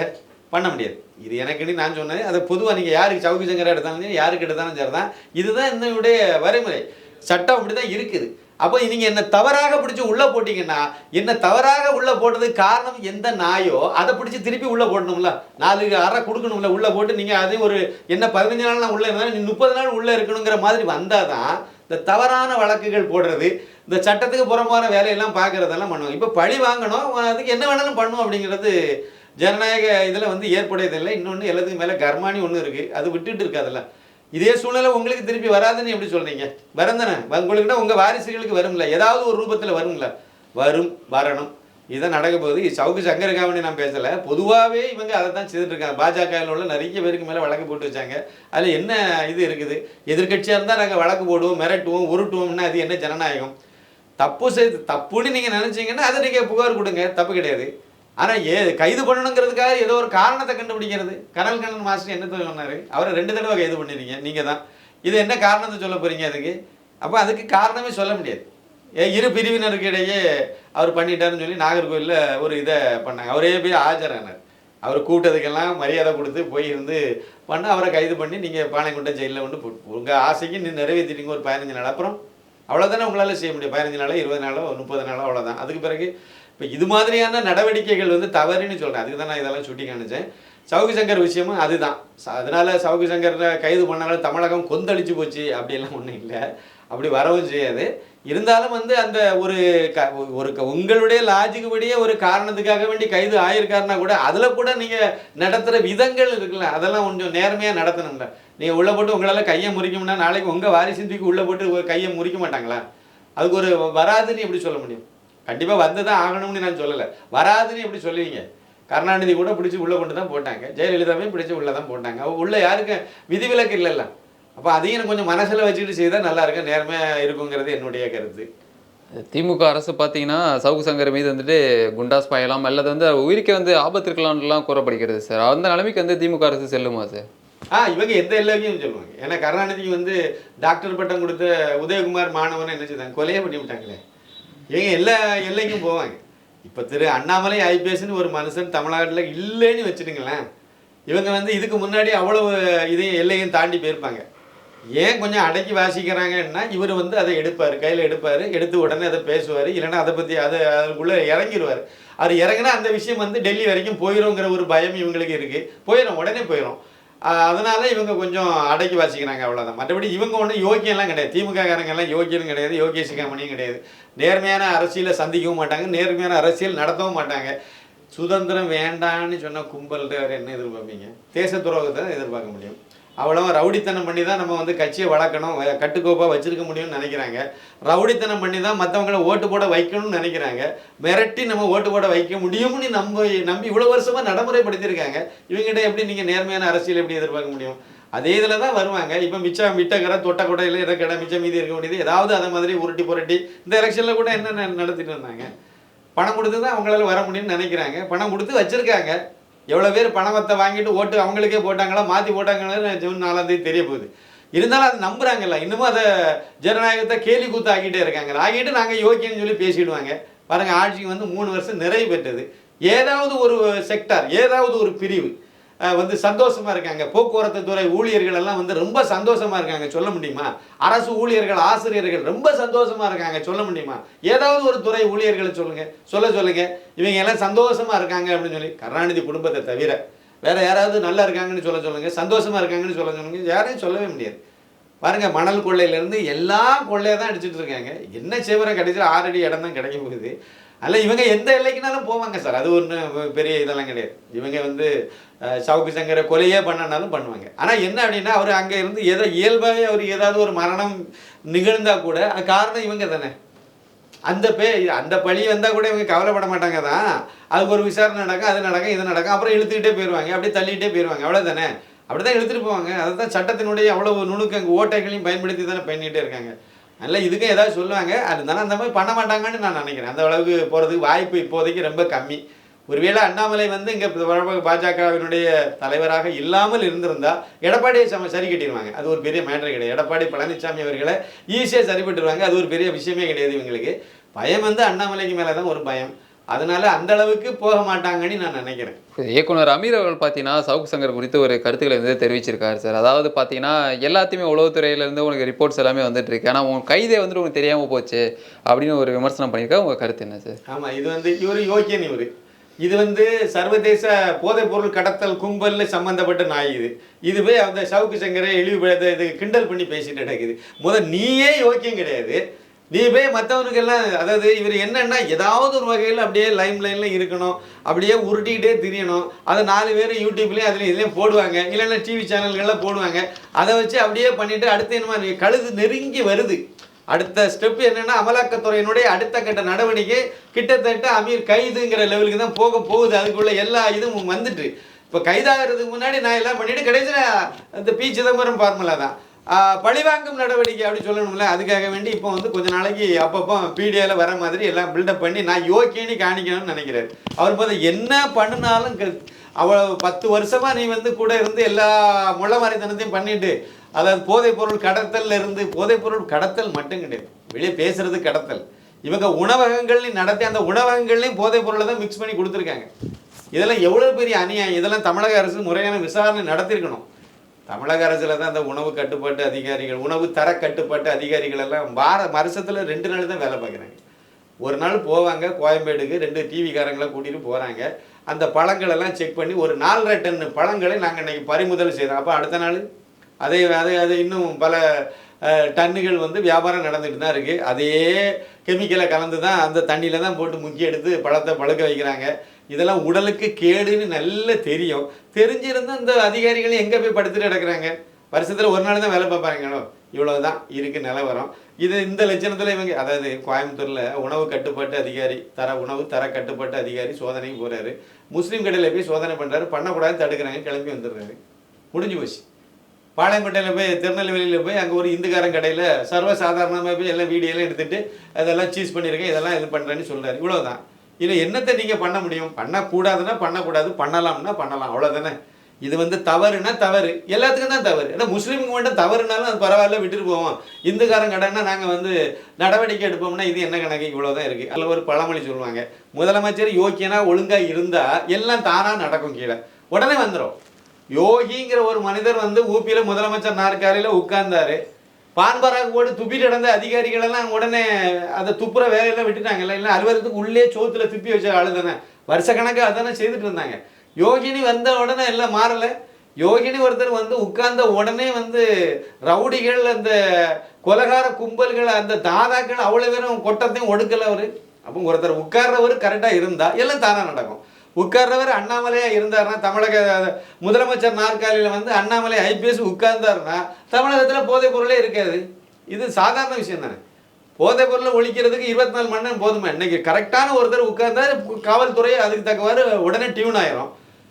பண்ண முடியாது. இது எனக்குன்னு நான் சொன்னேன். அதை பொதுவாக நீங்கள் யாருக்கு சவுக்கு சங்கரா எடுத்தாலும் யாருக்கு எடுத்தாலும் சரி தான் இதுதான் என்னுடைய வரைமுறை. சட்டம் அப்படி தான் இருக்குது. அப்போ நீங்கள் என்னை தவறாக பிடிச்சி உள்ளே போட்டிங்கன்னா என்னை தவறாக உள்ளே போட்டதுக்கு காரணம் எந்த நாயோ அதை பிடிச்சி திருப்பி உள்ளே போடணும்ல. நாலு அரை கொடுக்கணும்ல உள்ளே போட்டு நீங்கள் அதையும் ஒரு என்ன பதினஞ்சு நாள் நான் உள்ளே இருந்தாலும் நீ முப்பது நாள் உள்ளே இருக்கணுங்கிற மாதிரி வந்தால் தான் இந்த தவறான வழக்குகள் போடுறது இந்த சட்டத்துக்கு புறம்பான வேலையெல்லாம் பார்க்குறதெல்லாம் பண்ணுவாங்க. இப்போ பழி வாங்கணும் அதுக்கு என்ன வேணாலும் பண்ணும் அப்படிங்கிறது ஜனநாயக இதில் வந்து ஏற்புடையதில்லை. இன்னொன்று எல்லாத்துக்கும் மேலே கர்மானி ஒன்று இருக்குது அது விட்டுட்டு அதெல்லாம். இதே சூழ்நிலை உங்களுக்கு திருப்பி வராதுன்னு எப்படி சொல்கிறீங்க வரும் தானே. உங்களுக்குன்னா உங்கள் வாரிசுகளுக்கு வரும்ல. ஏதாவது ஒரு ரூபத்தில் வரும்ல. வரும் வரணும். இதான் நடக்க போகுது. சவுக்கு சங்கரகாவணி நான் பேசலை. பொதுவாகவே இவங்க அதை தான் செய்துட்டு இருக்காங்க பாஜகவில் உள்ள நிறைய பேருக்கு மேலே வழக்கு போட்டு வச்சாங்க. அதில் என்ன இது இருக்குது? எதிர்க்கட்சியாக இருந்தால் நாங்கள் வழக்கு போடுவோம் மிரட்டுவோம் உருட்டுவோம்னா அது என்ன ஜனநாயகம்? தப்பு செய்து தப்புன்னு நீங்கள் நினச்சிங்கன்னா அதை நீங்கள் புகார் கொடுங்க. தப்பு கிடையாது. ஆனால் ஏ கைது பண்ணணுங்கிறதுக்காக ஏதோ ஒரு காரணத்தை கண்டுபிடிக்கிறது. கனல் கண்ணன் மாஸ்டர் என்ன சொன்னார்? அவரை ரெண்டு தடவை கைது பண்ணிருக்கீங்க நீங்கள் தான் இது என்ன காரணத்தை சொல்ல போகிறீங்க அதுக்கு? அப்போ அதுக்கு காரணமே சொல்ல முடியாது. ஏ இரு பிரிவினருக்கு இடையே அவர் பண்ணிட்டாருன்னு சொல்லி நாகர்கோவிலில் ஒரு இதை பண்ணாங்க. அவரே போய் ஆஜரானார். அவர் கூட்டத்துக்கெல்லாம் மரியாதை கொடுத்து போய் இருந்து பண்ண அவரை கைது பண்ணி நீங்கள் பாளையங்குண்டம் ஜெயிலில் கொண்டு போட்டு உங்கள் ஆசைக்கு நீ நிறைவேற்றிட்டீங்க ஒரு பதினஞ்சு நாள். அப்புறம் அவ்வளோதானே உங்களால் செய்ய முடியும். பதினஞ்சு நாளோ இருபது நாளோ முப்பது நாளோ அவ்வளோதான் அதுக்கு பிறகு இப்போ இது மாதிரியான நடவடிக்கைகள் வந்து தவறுன்னு சொல்கிறேன் அதுக்கு தான் நான் இதெல்லாம் சுட்டி காணிச்சேன் சவுக்கு சங்கர் விஷயமும் அதுதான். அதனால் அதனால சவுக்கு சங்கரை கைது பண்ணனால தமிழகம் கொந்தளிச்சு போச்சு அப்படியெல்லாம் ஒன்றும் இல்லை. அப்படி வரவும் செய்யாது. இருந்தாலும் வந்து அந்த ஒரு க ஒரு க- உங்களுடைய லாஜிக்கு படியே ஒரு காரணத்துக்காக வேண்டி கைது ஆயிருக்காருன்னா கூட அதில் கூட நீங்கள் நடத்துகிற விதங்கள் இருக்குல்ல அதெல்லாம் கொஞ்சம் நேர்மையாக நடத்தணும்ல. நீங்கள் உள்ளே போட்டு உங்களால் கையை முறிக்கும்னா நாளைக்கு உங்கள் வாரிசின் தூக்கி உள்ளே போட்டு ஒரு கையை முறிக்க மாட்டாங்களா? அதுக்கு ஒரு வராதுன்னு எப்படி சொல்ல முடியும்? கண்டிப்பாக வந்து தான் ஆகணும்னு நான் சொல்லலை. வராதுன்னு எப்படி சொல்லுவீங்க? கருணாநிதி கூட பிடிச்சி உள்ளே கொண்டு தான் போட்டாங்க. ஜெயலலிதாவையும் பிடிச்சி உள்ளே தான் போட்டாங்க. அவள் உள்ளே யாருக்கும் விதிவிலக்கு இல்லைல்ல அப்போ அதையும் எனக்கு கொஞ்சம் மனசில் வச்சுக்கிட்டு செய்தால் நல்லா இருக்கும். நேர்மையாக இருக்குங்கிறது என்னுடைய கருத்து. திமுக அரசு பார்த்தீங்கன்னா சவுக்கு சங்கர் மீது வந்துட்டு குண்டாஸ் பாயலாம். அல்லது வந்து உயிருக்கு வந்து ஆபத்து இருக்கலாம்லாம் கூறப்படுகிறது சார். அந்த நிலைமைக்கு வந்து திமுக அரசு செல்லுமா சார்? ஆ இவங்க எந்த எல்லையும் சொல்லுவாங்க. ஏன்னா கருணாநிதிக்கு வந்து டாக்டர் பட்டம் கொடுத்த உதயகுமார் மாணவனை என்ன செய்தாங்க? கொலையே பண்ணி விட்டாங்களே. இவங்க எல்லா எல்லைக்கும் போவாங்க. இப்போ திரு அண்ணாமலை ஐபிஎஸ்ன்னு ஒரு மனுஷன் தமிழ்நாட்டில் இல்லைன்னு வச்சுட்டுங்களேன். இவங்க வந்து இதுக்கு முன்னாடி அவ்வளவு இதையும் எல்லையும் தாண்டி போயிருப்பாங்க. ஏன் கொஞ்சம் அடக்கி வாசிக்கிறாங்கன்னா இவர் வந்து அதை எடுப்பார் கையில் எடுப்பார் எடுத்து உடனே அதை பேசுவார் இல்லைன்னா அதை பற்றி அதை அதுக்குள்ளே இறங்கிடுவார் அவர் இறங்கினா அந்த விஷயம் வந்து டெல்லி வரைக்கும் போயிடுங்கிற ஒரு பயம் இவங்களுக்கு இருக்குது போயிடும் உடனே போயிடும் அதனால இவங்க கொஞ்சம் அடக்கி வாசிக்கிறாங்க அவ்வளோதான் மற்றபடி இவங்க ஒன்றும் யோக்கியம்லாம் கிடையாது. திமுக காரங்க யோக்கியனும் கிடையாது யோகேஷ் சிகாமணியும் கிடையாது. நேர்மையான அரசியலை சந்திக்கவும் மாட்டாங்க நேர்மையான அரசியல் நடத்தவும் மாட்டாங்க. சுதந்திரம் வேண்டான்னு சொன்ன கும்பல்கிட்ட என்ன எதிர்பார்ப்பீங்க? தேச துரோகத்தை எதிர்பார்க்க முடியும். அவ்வளோ ரவுடித்தனம் பண்ணி தான் நம்ம வந்து கட்சியை வளர்க்கணும். கட்டுக்கோப்பாக வச்சுருக்க முடியும்னு நினைக்கிறாங்க. ரவுடித்தனம் பண்ணி தான் மற்றவங்கள ஓட்டு போட வைக்கணும்னு நினைக்கிறாங்க. மிரட்டி நம்ம ஓட்டு போட வைக்க முடியும்னு நம்ம நம்பி இவ்வளோ வருஷமாக நடைமுறைப்படுத்தியிருக்காங்க. இவங்ககிட்ட எப்படி நீங்கள் நேர்மையான அரசியல் எப்படி எதிர்பார்க்க முடியும்? அதே இதில் தான் வருவாங்க. இப்போ மிச்சம் விட்ட கடை தொட்ட கொடையில் மிச்சம் மீதி இருக்க முடியுது ஏதாவது அதை மாதிரி உருட்டி புரட்டி இந்த எலெக்ஷனில் கூட என்ன நடத்திட்டு வந்தாங்க பணம் கொடுத்து தான் அவங்களால வர முடியும்னு நினைக்கிறாங்க. பணம் கொடுத்து வச்சுருக்காங்க. எவ்வளோ பேர் பணமத்தை வாங்கிட்டு ஓட்டு அவங்களுக்கே போட்டாங்களா மாற்றி போட்டாங்களான்னு ஜூன் நாலாம் தேதி தெரிய போகுது. இருந்தாலும் அதை நம்புகிறாங்கல்ல இன்னமும் அதை ஜனநாயகத்தை கேலி கூத்து ஆக்கிட்டே இருக்காங்க. ஆகிட்டு நாங்கள் யோக்கியன்னு சொல்லி பேசிடுவாங்க. பாருங்கள் ஆட்சிக்கு வந்து மூணு வருஷம் நிறைவு பெற்றது. ஏதாவது ஒரு செக்டார் ஏதாவது ஒரு பிரிவு வந்து சந்தோஷமா இருக்காங்க. போக்குவரத்து துறை ஊழியர்கள் எல்லாம் வந்து ரொம்ப சந்தோஷமா இருக்காங்க. சொல்ல முடியுமா? அரசு ஊழியர்கள் ஆசிரியர்கள் ரொம்ப சந்தோஷமா இருக்காங்க. சொல்ல முடியுமா? ஏதாவது ஒரு துறை ஊழியர்களை சொல்லுங்க. சொல்ல சொல்லுங்க. இவங்க எல்லாம் சந்தோஷமா இருக்காங்க அப்படின்னு சொல்லி கருணாநிதி குடும்பத்தை தவிர வேற யாராவது நல்லா இருக்காங்கன்னு சொல்ல சொல்லுங்க. சந்தோஷமா இருக்காங்கன்னு சொல்ல சொல்லுங்க. யாரையும் சொல்லவே முடியாது. பாருங்க மணல் கொள்ளையிலேருந்து எல்லா கொள்ளையை தான் அடிச்சிட்டு இருக்காங்க. என்ன செய்வர கிடைச்சா ஆறடி இடம் தான் கிடைக்க போகுது. அல்ல இவங்க எந்த எல்லைக்குனாலும் போவாங்க சார். அது ஒன்றும் பெரிய இதெல்லாம் கிடையாது. இவங்க வந்து சவுக்கு சங்கரை கொலையே பண்ணனாலும் பண்ணுவாங்க. ஆனால் என்ன அப்படின்னா அவர் அங்கே இருந்து எதோ இயல்பாகவே அவர் ஏதாவது ஒரு மரணம் நிகழ்ந்தால் கூட அது காரணம் இவங்க தானே. அந்த பே அந்த பழி வந்தால் கூட இவங்க கவலைப்பட மாட்டாங்க தான். அதுக்கு ஒரு விசாரணை நடக்கும் அது நடக்கும் இது நடக்கும். அப்புறம் இழுத்துக்கிட்டே போயிடுவாங்க அப்படியே தள்ளிக்கிட்டே போயிடுவாங்க அவ்வளோதானே அப்படி தான் இழுத்துட்டு போவாங்க. அதுதான் சட்டத்தினுடைய அவ்வளோ நுணுக்கங்க ஓட்டைகளையும் பயன்படுத்தி தானே பண்ணிகிட்டே இருக்காங்க. நல்ல இதுக்கும் ஏதாவது சொல்லுவாங்க இருந்தாலும் அந்த மாதிரி பண்ண மாட்டாங்கன்னு நான் நினைக்கிறேன். அந்த அளவுக்கு போகிறதுக்கு வாய்ப்பு இப்போதைக்கு ரொம்ப கம்மி. ஒருவேளை அண்ணாமலை வந்து இங்கே பாஜகவினுடைய தலைவராக இல்லாமல் இருந்திருந்தால் எடப்பாடியை சம சரி கட்டிடுவாங்க. அது ஒரு பெரிய மேட்ரு கிடையாது. எடப்பாடி பழனிசாமி அவர்களை ஈஸியாக சரிபட்டுருவாங்க. அது ஒரு பெரிய விஷயமே கிடையாது இவங்களுக்கு. பயம் வந்து அண்ணாமலைக்கு மேலே தான் ஒரு பயம். அதனால அந்த அளவுக்கு போக மாட்டாங்கன்னு நான் நினைக்கிறேன். இயக்குனர் அமீர் அவர்கள் பார்த்தீங்கன்னா சவுக்கு சங்கர் குறித்து ஒரு கருத்துக்களை வந்து தெரிவிச்சிருக்காரு சார். அதாவது பார்த்தீங்கன்னா எல்லாத்தையுமே உளவுத்துறையிலேருந்து உனக்கு ரிப்போர்ட்ஸ் எல்லாமே வந்துட்டு இருக்கு. ஆனால் உன் கைதே வந்துட்டு உனக்கு தெரியாமல் போச்சு அப்படின்னு ஒரு விமர்சனம் பண்ணியிருக்காரு உங்கள் கருத்து என்ன சார்? ஆமாம் இது வந்து இவர் யோக்கியன் இவர். இது வந்து சர்வதேச போதைப் பொருள் கடத்தல் கும்பல்ல சம்பந்தப்பட்ட நாய் இது. இதுவே அந்த சவுக்கு சங்கரை இழிவுபடுத்த இது கிண்டல் பண்ணி பேசிட்டு கிடக்குது முத நீயே யோக்கியம் கிடையாது. நீ போய் மற்றவனுக்கெல்லாம் அதாவது இவர் என்னென்னா ஏதாவது ஒரு வகையில் அப்படியே லைம் லைனில் இருக்கணும். அப்படியே உருட்டிக்கிட்டே திரியணும். அதை நாலு பேர் யூடியூப்லேயும் அதுலேயும் இதுலேயும் போடுவாங்க. இல்லைன்னா டிவி சேனல்கள்லாம் போடுவாங்க. அதை வச்சு அப்படியே பண்ணிவிட்டு அடுத்து என்னமா கழுது நெருங்கி வருது. அடுத்த ஸ்டெப் என்னென்னா அமலாக்கத்துறையினுடைய அடுத்த கட்ட நடவடிக்கை கிட்டத்தட்ட அமீர் கைதுங்கிற லெவலுக்கு தான் போக போகுது. அதுக்குள்ளே எல்லா இதுவும் வந்துட்டு. இப்போ கைதாகிறதுக்கு முன்னாடி நான் எல்லாம் பண்ணிவிட்டு கடைசியில் இந்த பி சிதம்பரம் ஃபார்முலா தான். பழிவாங்கும் நடவடிக்கை அப்படி சொல்லணும்ல. அதுக்காக வேண்டி இப்போ வந்து கொஞ்ச நாளைக்கு அப்பப்போ பீடியாவில் வர மாதிரி எல்லாம் பில்டப் பண்ணி நான் யோக்கியன்னு காணிக்கணும்னு நினைக்கிறாரு அவர் பார்த்து என்ன பண்ணினாலும் அவ்வளோ பத்து வருஷமாக நீ வந்து கூட இருந்து எல்லா முள்ளமாரித்தனத்தையும் பண்ணிட்டு அதாவது போதைப் பொருள் கடத்தல்ல இருந்து போதைப் பொருள் கடத்தல் மட்டும் கிடையாது. வெளியே பேசுறது கடத்தல். இவங்க உணவகங்கள்லையும் நடத்தி அந்த உணவகங்கள்லையும் போதைப் பொருளை தான் மிக்ஸ் பண்ணி கொடுத்துருக்காங்க. இதெல்லாம் எவ்வளோ பெரிய அநியாயம். இதெல்லாம் தமிழக அரசு முறையான விசாரணை நடத்தியிருக்கணும். தமிழக அரசில் தான் அந்த உணவு கட்டுப்பாட்டு அதிகாரிகள் உணவு தர கட்டுப்பாட்டு அதிகாரிகள் எல்லாம் வார வருஷத்தில் ரெண்டு நாள் தான் வேலை பார்க்குறாங்க. ஒரு நாள் போவாங்க கோயம்பேடுக்கு ரெண்டு டிவிக்காரங்களை கூட்டிகிட்டு போகிறாங்க அந்த பழங்களெல்லாம் செக் பண்ணி ஒரு நாலரை டன் பழங்களை நாங்கள் இன்னைக்கு பறிமுதல் செய்கிறோம் அப்போ அடுத்த நாள் அதே அதே அது இன்னும் பல டன்னுகள் வந்து வியாபாரம் நடந்துட்டு தான் இருக்குது அதே கெமிக்கலை கலந்து தான் அந்த தண்ணியில் தான் போட்டு முக்கி எடுத்து பழத்தை பழுக்க வைக்கிறாங்க. இதெல்லாம் உடலுக்கு கேடுன்னு நல்லா தெரியும். தெரிஞ்சிருந்தால் இந்த அதிகாரிகள் எங்கே போய் படுத்துட்டு கிடக்குறாங்க? வருஷத்தில் ஒரு நாள் தான் வேலை பார்ப்பாங்களோ இவ்வளவுதான். இருக்குது நிலவரம். இது இந்த லட்சணத்தில் இவங்க அதாவது கோயம்புத்தூரில் உணவு கட்டுப்பாட்டு அதிகாரி தர உணவு தர கட்டுப்பாட்டு அதிகாரி சோதனைக்கு போறாரு. முஸ்லீம் கடையில் போய் சோதனை பண்ணுறாரு பண்ணக்கூடாது தடுக்கிறாங்க. கிளம்பி வந்துடுறாரு. முடிஞ்சு போச்சு. பாளையங்கோட்டையில் போய் திருநெல்வேலியில் போய் அங்கே ஒரு இந்துக்காரன் கடையில் சர்வசாதாரணமாக போய் எல்லாம் வீடியோலாம் எடுத்துகிட்டு அதெல்லாம் சீஸ் பண்ணியிருக்கேன் இதெல்லாம் இது பண்ணுறேன்னு சொல்கிறாரு இவ்வளவுதான். இதில் என்னத்தை நீங்கள் பண்ண முடியும்? பண்ணக்கூடாதுன்னா பண்ணக்கூடாது பண்ணலாம்னா பண்ணலாம். அவ்வளோதானே இது வந்து தவறுனா தவறு. எல்லாத்துக்கும் தான் தவறு. ஏன்னா முஸ்லீமுக்கு மட்டும் தவறுனாலும் அது பரவாயில்ல விட்டுட்டு போவோம். இந்துக்காரன் கடைன்னா நாங்கள் வந்து நடவடிக்கை எடுப்போம்னா இது என்ன கணக்கு? இவ்வளோதான் இருக்குது அதில் ஒரு பழமொழி சொல்லுவாங்க. முதலமைச்சர் யோக்கியனா ஒழுங்காக இருந்தால் எல்லாம் தானாக நடக்கும் கீழே. உடனே வந்துடும் யோகிங்கிற ஒரு மனிதர் வந்து ஊபியில் முதலமைச்சர் நாற்காலியில் உட்கார்ந்தாரு. பான்பராக போட்டு துப்பிட்டு நடந்த அதிகாரிகள் எல்லாம் உடனே அதை துப்புற வேலையெல்லாம் விட்டுட்டாங்கல்ல? இல்லை அலுவலகத்துக்கு உள்ளே சோத்துல துப்பி வச்ச ஆளு தானே? வருஷக்கணக்காக அதானே செய்துட்டு இருந்தாங்க. யோகினி வந்த உடனே எல்லாம் மாறல. யோகினி ஒருத்தர் வந்து உட்கார்ந்த உடனே வந்து ரவுடிகள் அந்த கொலகார கும்பல்கள் அந்த தாதாக்கள் அவ்வளோ பேரும் கொட்டத்தையும் ஒடுக்கல அவரு. அப்போ ஒருத்தர் உட்கார்றவர் கரெக்டாக இருந்தா எல்லாம் தானா நடக்கும். உட்கார்றவர் அண்ணாமலையா இருந்தாருன்னா தமிழக முதலமைச்சர் நாற்காலியில் வந்து அண்ணாமலை ஐபிஎஸ் உட்கார்ந்தாருன்னா தமிழகத்தில் போதைப் பொருளே இருக்காது. இது சாதாரண விஷயம் தானே. போதைப் பொருளை ஒழிக்கிறதுக்கு இருபத்தி நாலு மணி நேரம் போதுமா? இன்னைக்கு கரெக்டான ஒருத்தர் உட்கார்ந்தா காவல்துறை அதுக்கு தக்கவாறு உடனே டியூன் ஆயிரும்.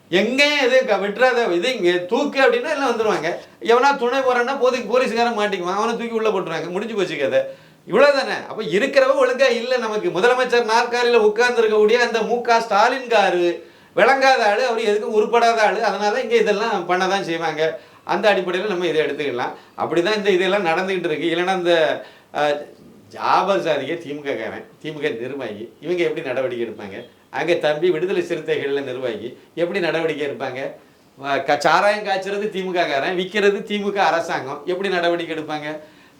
எங்கேயும் இது க- விட்டுறாத இது இங்கே தூக்கு அப்படின்னா எல்லாம் வந்துடுவாங்க எவனா துணை போறான்னா போதுக்கு போலீஸ்காரன் மாட்டிக்குவான். அவனை தூக்கி உள்ளே போட்டுருவாங்க. முடிஞ்சு போச்சு கதை. இவ்வளவுதானே? அப்ப இருக்கிறவ ஒழுங்கா இல்ல நமக்கு. முதலமைச்சர் நாற்காலியில உட்கார்ந்துருக்கக்கூடிய அந்த மு க ஸ்டாலின் காரு விளங்காத ஆளு அவர் எதுக்கும் உருப்படாத ஆளு அதனால இங்க இதெல்லாம் பண்ணதான் செய்வாங்க. அந்த அடிப்படையில் நம்ம இதை எடுத்துக்கலாம். அப்படிதான் இந்த இதெல்லாம் நடந்துகிட்டு இருக்கு. இல்லைன்னா இந்த ஜாபர் சாதிக்க திமுக காரன் திமுக நிர்வாகி. இவங்க எப்படி நடவடிக்கை எடுப்பாங்க? அங்கே தம்பி விடுதலை சிறுத்தைகளில் நிர்வாகி. எப்படி நடவடிக்கை எடுப்பாங்க? க- சாராயம் காய்ச்சறது திமுக காரன் விற்கிறது திமுக அரசாங்கம். எப்படி நடவடிக்கை எடுப்பாங்க?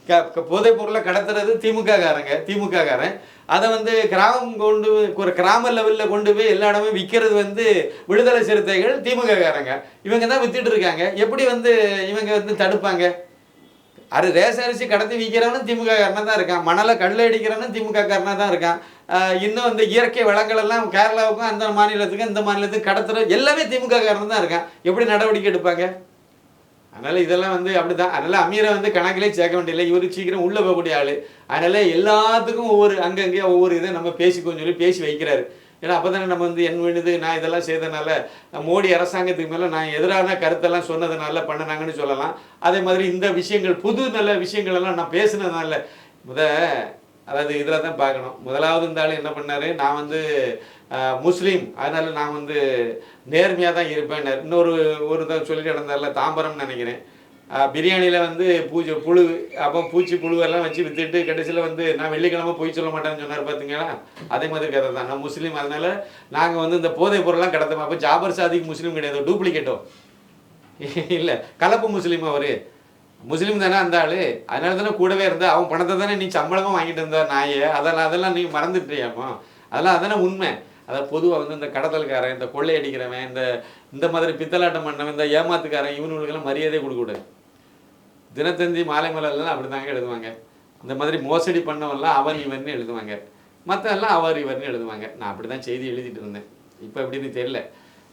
க போதைப் பொருளை கடத்துறது திமுக காரங்க திமுக காரன் அதை வந்து கிராமம் கொண்டு ஒரு கிராம லெவலில் கொண்டு போய் எல்லா இடமும் விற்கிறது வந்து விடுதலை சிறுத்தைகள் திமுக காரங்க இவங்க தான் வித்துட்டு இருக்காங்க. எப்படி வந்து இவங்க வந்து தடுப்பாங்க? அது ரேஷன் அரிசி கடத்தி விற்கிறவனும் திமுக காரனாக தான் இருக்கான். மணலை கல்ல அடிக்கிறவனும் திமுக காரனாக தான் இருக்கான். இன்னும் இந்த இயற்கை வளங்கள் எல்லாம் கேரளாவுக்கும் அந்த மாநிலத்துக்கும் இந்த மாநிலத்துக்கும் கடத்துற எல்லாமே திமுக காரன் தான் இருக்கான். எப்படி நடவடிக்கை எடுப்பாங்க? அதனால் இதெல்லாம் வந்து அப்படிதான். அதனால் அமீரை வந்து கணக்கிலே சேர்க்க வேண்டியதில்லை. இவரு சீக்கிரம் உள்ளே போகக்கூடிய ஆள். அதனால எல்லாத்துக்கும் ஒவ்வொரு அங்கங்கேயே ஒவ்வொரு இதை நம்ம பேசிக்கோன்னு சொல்லி பேசி வைக்கிறாரு. ஏன்னா அப்பதானே நம்ம வந்து என் வேணுது நான் இதெல்லாம் செய்தனால மோடி அரசாங்கத்துக்கு மேலே நான் எதிரான கருத்தெல்லாம் சொன்னதுனால பண்ணினாங்கன்னு சொல்லலாம். அதே மாதிரி இந்த விஷயங்கள் புது நல்ல விஷயங்கள் எல்லாம் நான் பேசுனதுனால முத அதாவது இதில் தான் பார்க்கணும். முதலாவது இருந்தாலும் என்ன பண்ணார்? நான் வந்து முஸ்லீம். அதனால் நான் வந்து நேர்மையாக தான் இருப்பேன். இன்னொரு ஒரு தான் சொல்லிட்டு நடந்தார்ல தாம்பரம்னு நினைக்கிறேன். பிரியாணியில் வந்து பூஜை புழு அப்போ பூச்சி புழுவெல்லாம் வச்சு வித்துட்டு கடைசியில் வந்து நான் வெள்ளிக்கிழமை போய் சொல்ல மாட்டேன்னு சொன்னார் பார்த்தீங்களா அதே மாதிரி கதை தான். நான் முஸ்லீம் அதனால் நாங்கள் வந்து இந்த போதைப் பொருள்லாம் கடத்தோம். அப்போ ஜாபர் சாதிக்கு முஸ்லீம் கிடையாது டூப்ளிகேட்டோ. இல்லை கலப்பு முஸ்லீம் அவர். முஸ்லீம் தானே அந்த ஆள். அதனால தானே கூடவே இருந்தா அவன் பணத்தை தானே நீ சம்பளமாக வாங்கிட்டு இருந்தா நாயே. அதெல்லாம் அதெல்லாம் நீ மறந்துட்டியாப்போ அதெல்லாம் அதானே உண்மை. அதாவது பொதுவாக வந்து இந்த கடத்தல்காரன் இந்த கொள்ளையடிக்கிறவன் இந்த இந்த மாதிரி பித்தலாட்டம் பண்ணவன் இந்த ஏமாத்துக்காரன் இவனுங்களுக்கெல்லாம் மரியாதை கொடுக்கக்கூடாது. தினத்தந்தி மாலை மலர்லாம் அப்படி தாங்க எழுதுவாங்க. இந்த மாதிரி மோசடி பண்ணவெல்லாம் அவன் இவர்னு எழுதுவாங்க. மற்ற எல்லாம் அவர் இவர்னு எழுதுவாங்க. நான் அப்படி தான் செய்தி எழுதிட்டு இருந்தேன். இப்போ எப்படின்னு தெரியல.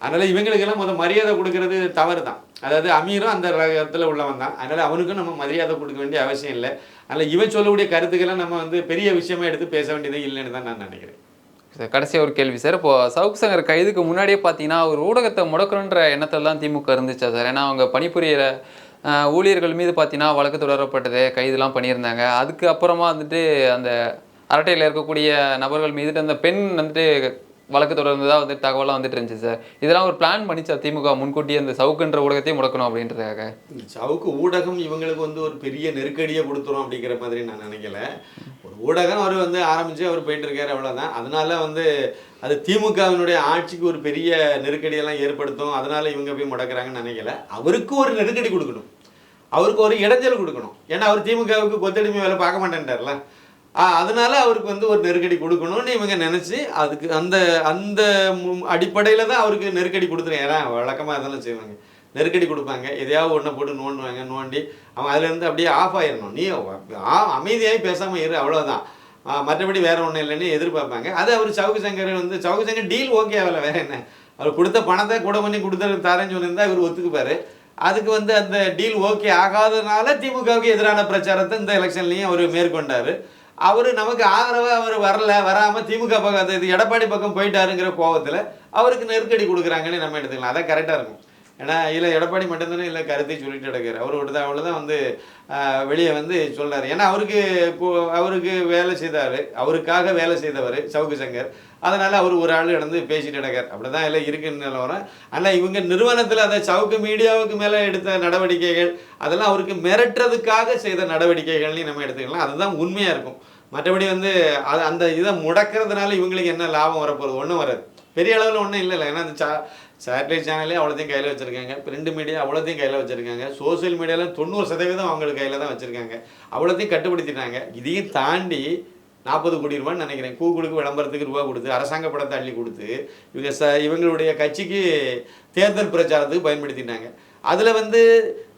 அதனால் இவங்களுக்கெல்லாம் முதல் மரியாதை கொடுக்கறது தவறு தான் அதாவது அமீரும் அந்த ரகத்தில் உள்ளவன் தான். அதனால் அவனுக்கும் நம்ம மரியாதை கொடுக்க வேண்டிய அவசியம் இல்லை. அதனால் இவன் சொல்லக்கூடிய கருத்துக்கெல்லாம் நம்ம வந்து பெரிய விஷயமா எடுத்து பேச வேண்டியதே இல்லைன்னு தான் நான் நினைக்கிறேன். கடைசியாக ஒரு கேள்வி சார். இப்போ சவுக் சங்கர் கைதுக்கு முன்னாடியே பார்த்தீங்கன்னா ஒரு ஊடகத்தை முடக்கணுன்ற எண்ணத்தில் தான் திமுக இருந்துச்சா சார்? ஏன்னா அவங்க பணிபுரியிற ஊழியர்கள் மீது பார்த்தீங்கன்னா வழக்கு தொடரப்பட்டது கைதுலாம் பண்ணியிருந்தாங்க. அதுக்கு அப்புறமா வந்துட்டு அந்த அரட்டையில் இருக்கக்கூடிய நபர்கள் மீதுட்டு அந்த பெண் வந்துட்டு வழக்கு தொடர்ந்து தான் வந்து தகவலாக வந்துட்டு இருந்துச்சு சார் இதெல்லாம் ஒரு பிளான் பண்ணிச்சா திமுக முன்கூட்டியே அந்த சவுக்குன்ற ஊடகத்தையும் முடக்கணும் அப்படின்றதுக்காக? சவுக்கு ஊடகம் இவங்களுக்கு வந்து ஒரு பெரிய நெருக்கடியை கொடுத்துரும் அப்படிங்கிற மாதிரி நான் நினைக்கல. ஒரு ஊடகம் அவர் வந்து ஆரம்பித்து அவர் போயிட்டு இருக்காரு அவ்வளோதான் அதனால வந்து அது திமுகவினுடைய ஆட்சிக்கு ஒரு பெரிய நெருக்கடியெல்லாம் ஏற்படுத்தும். அதனால இவங்க போய் முடக்கிறாங்கன்னு நினைக்கல. அவருக்கு ஒரு நெருக்கடி கொடுக்கணும். அவருக்கு ஒரு இடைஞ்சல் கொடுக்கணும். ஏன்னா அவர் திமுகவுக்கு கொத்தடிமை வேலை பார்க்க மாட்டேன்ட்டார்ல. அதனால அவருக்கு வந்து ஒரு நெருக்கடி கொடுக்கணும்னு இவங்க நினச்சி அதுக்கு அந்த அந்த அடிப்படையில் தான் அவருக்கு நெருக்கடி கொடுத்துருவேன் ஏன்னா வழக்கமாக அதெல்லாம் செய்வாங்க. நெருக்கடி கொடுப்பாங்க. எதையாவது ஒன்றை போட்டு நோண்டுவாங்க நோண்டி அவன் அதுலேருந்து அப்படியே ஆஃப் ஆயிடணும் நீ ஆ- அமைதியாகி பேசாமல் இரு அவ்வளோதான் மற்றபடி வேறு ஒன்றும் இல்லைன்னு எதிர்பார்ப்பாங்க. அது அவர் சவுக்கு சங்கர் வந்து சவுக்கு சங்கர் டீல் ஓகே ஆகல வேற என்ன? அவர் கொடுத்த பணத்தை கூட பண்ணி கொடுத்த தரேன்னு சொல்லியிருந்தா இவர் ஒத்துக்குப்பார். அதுக்கு வந்து அந்த டீல் ஓகே ஆகாதனால திமுகவுக்கு எதிரான பிரச்சாரத்தை இந்த எலெக்ஷன்லேயும் அவர் மேற்கொண்டார். அவர் நமக்கு ஆதரவாக அவர் வரல வராமல் திமுக பக்கம் அது இது எடப்பாடி பக்கம் போயிட்டாருங்கிற கோபத்தில் அவருக்கு நெருக்கடி கொடுக்குறாங்கன்னு நம்ம எடுத்துக்கலாம். அதான் கரெக்டாக இருக்கும். ஏன்னா இல்லை எடப்பாடி மட்டும்தானே இல்லை கருத்தை சொல்லிட்டு கிடக்காரு அவர் விட்டு தான் தான் வந்து வெளியே வந்து சொன்னார். ஏன்னா அவருக்கு அவருக்கு வேலை செய்தார். அவருக்காக வேலை செய்தவர் சவுக்கு சங்கர். அதனால் அவர் ஒரு ஆள் இடந்து பேசிட்டு கிடக்கார் அப்படிதான் எல்லாம் இருக்குன்னு நிலவரம் ஆனால் இவங்க நிறுவனத்தில் அந்த சவுக்கு மீடியாவுக்கு மேலே எடுத்த நடவடிக்கைகள் அதெல்லாம் அவருக்கு மிரட்டுறதுக்காக செய்த நடவடிக்கைகள்னு நம்ம எடுத்துக்கலாம். அதுதான் உண்மையாக இருக்கும். மற்றபடி வந்து அது அந்த இதை முடக்கிறதுனால இவங்களுக்கு என்ன லாபம் வரப்போகுது? ஒன்றும் வராது. பெரிய அளவில் ஒன்றும் இல்லை இல்லை ஏன்னா அந்த சா சேட்டலைட் சேனலே அவ்வளோத்தையும் கையில் வச்சுருக்காங்க. பிரிண்ட் மீடியா அவ்வளோத்தையும் கையில் வச்சுருக்காங்க. சோஷியல் மீடியாவில் தொண்ணூறு சதவீதம் அவங்களுக்கு கையில் தான் வச்சுருக்காங்க. அவ்வளோத்தையும் கட்டுப்படுத்திட்டாங்க. இதையும் தாண்டி நாற்பது கோடி ரூபான்னு நினைக்கிறேன். கூகுளுக்கு விளம்பரத்துக்கு ரூபா கொடுத்து அரசாங்க படத்தை அள்ளி கொடுத்து இவங்க ச இவங்களுடைய கட்சிக்கு தேர்தல் பிரச்சாரத்துக்கு பயன்படுத்திட்டாங்க. அதில் வந்து